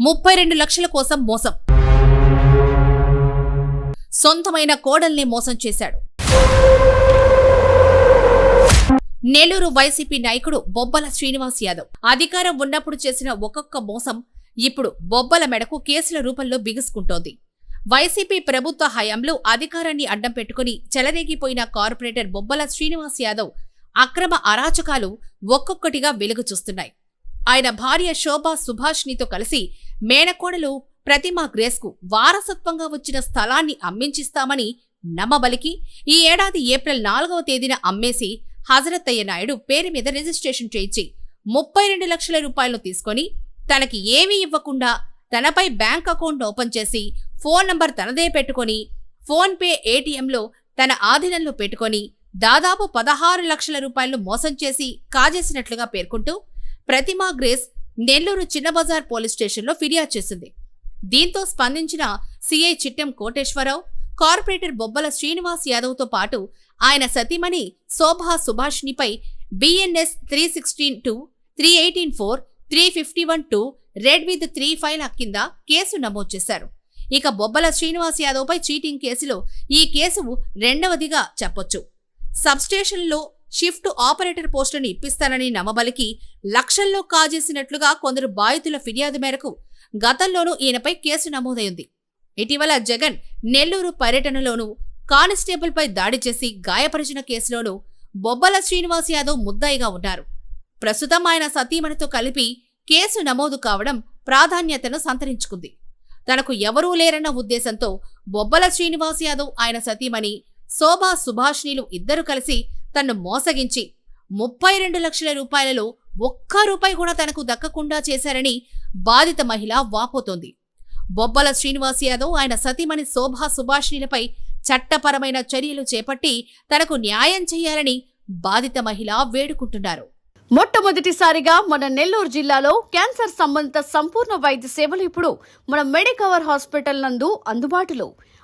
ముప్పై రెండు లక్షల కోసం మోసం. సొంతమైన కోడల్ని మోసం చేశాడు. నెల్లూరు వైసీపీ నాయకుడు బొబ్బల శ్రీనివాస్ యాదవ్. అధికారం ఉన్నప్పుడు చేసిన ఒక్కొక్క మోసం ఇప్పుడు బొబ్బల మెడకు కేసుల రూపంలో బిగుసుకుంటోంది. వైసీపీ ప్రభుత్వ హయాంలో అధికారాన్ని అడ్డం పెట్టుకుని చెలరేగిపోయిన కార్పొరేటర్ బొబ్బల శ్రీనివాస్ యాదవ్ అక్రమ అరాచకాలు ఒక్కొక్కటిగా వెలుగు చూస్తున్నాయి. ఆయన భార్య శోభా సుభాష్నితో కలిసి మేనకోడలు ప్రతిమా గ్రేస్కు వారసత్వంగా వచ్చిన స్థలాన్ని అమ్మించిస్తామని నమ్మబలికి ఈ ఏడాది ఏప్రిల్ నాలుగవ తేదీన అమ్మేసి హజరత్తయ్య నాయుడు పేరు మీద రిజిస్ట్రేషన్ చేయించి ముప్పై రెండు లక్షల రూపాయలు తీసుకొని తనకి ఏమీ ఇవ్వకుండా తనపై బ్యాంక్ అకౌంట్ ఓపెన్ చేసి ఫోన్ నంబర్ తనదే పెట్టుకొని ఫోన్ పే ఏటీఎంలో తన ఆధీనంలో పెట్టుకొని దాదాపు పదహారు లక్షల రూపాయలు మోసం చేసి కాజేసినట్లుగా పేర్కొంటూ ప్రతిమా గ్రేస్ నెల్లూరు చిన్నబజార్ పోలీస్ స్టేషన్లో ఫిర్యాదు చేసింది. దీంతో స్పందించిన సీఐ చిట్టెం కోటేశ్వరరావు కార్పొరేటర్ బొబ్బల శ్రీనివాస్ యాదవ్తో పాటు ఆయన సతీమణి Shobha సుభాష్నిపై BNS three sixteen two three eighteen four three fifty one two read with three five కింద కేసు నమోదు చేశారు. ఇక బొబ్బల శ్రీనివాస్ యాదవ్పై చీటింగ్ కేసులో ఈ కేసు రెండవదిగా చెప్పొచ్చు. సబ్స్టేషన్లో షిఫ్ట్ ఆపరేటర్ పోస్టులను ఇప్పిస్తానని నమ్మబలికి లక్షల్లో కాజేసినట్లుగా కొందరు బాధితుల ఫిర్యాదు మేరకు గతంలోనూ ఈయనపై కేసు నమోదైంది. ఇటీవల జగన్ నెల్లూరు పర్యటనలోనూ కానిస్టేబుల్పై దాడి చేసి గాయపరిచిన కేసులోనూ బొబ్బల శ్రీనివాస్ యాదవ్ ముద్దాయిగా ఉన్నారు. ప్రస్తుతం ఆయన సతీమణితో కలిపి కేసు నమోదు కావడం ప్రాధాన్యతను సంతరించుకుంది. తనకు ఎవరూ లేరన్న ఉద్దేశంతో బొబ్బల శ్రీనివాస్ యాదవ్ ఆయన సతీమణి శోభా సుభాష్నిలు ఇద్దరు కలిసి తన్ను మోసగించి ముప్పై రెండు లక్షల రూపాయలలో ఒక్క రూపాయి కూడా తనకు దక్కకుండా చేశారని బాధిత మహిళ వాపోతోంది. బొబ్బల శ్రీనివాస్ యాదవ్ ఆయన సతీమణి శోభా సుభాషిణిలపై చట్టపరమైన చర్యలు చేపట్టి తనకు న్యాయం చేయాలని బాధిత మహిళ వేడుకుంటున్నారు. మొట్టమొదటిసారిగా మన నెల్లూరు జిల్లాలో క్యాన్సర్ సంబంధిత సంపూర్ణ వైద్య సేవలు ఇప్పుడు మన మెడికవర్ హాస్పిటల్ నందు అందుబాటులో.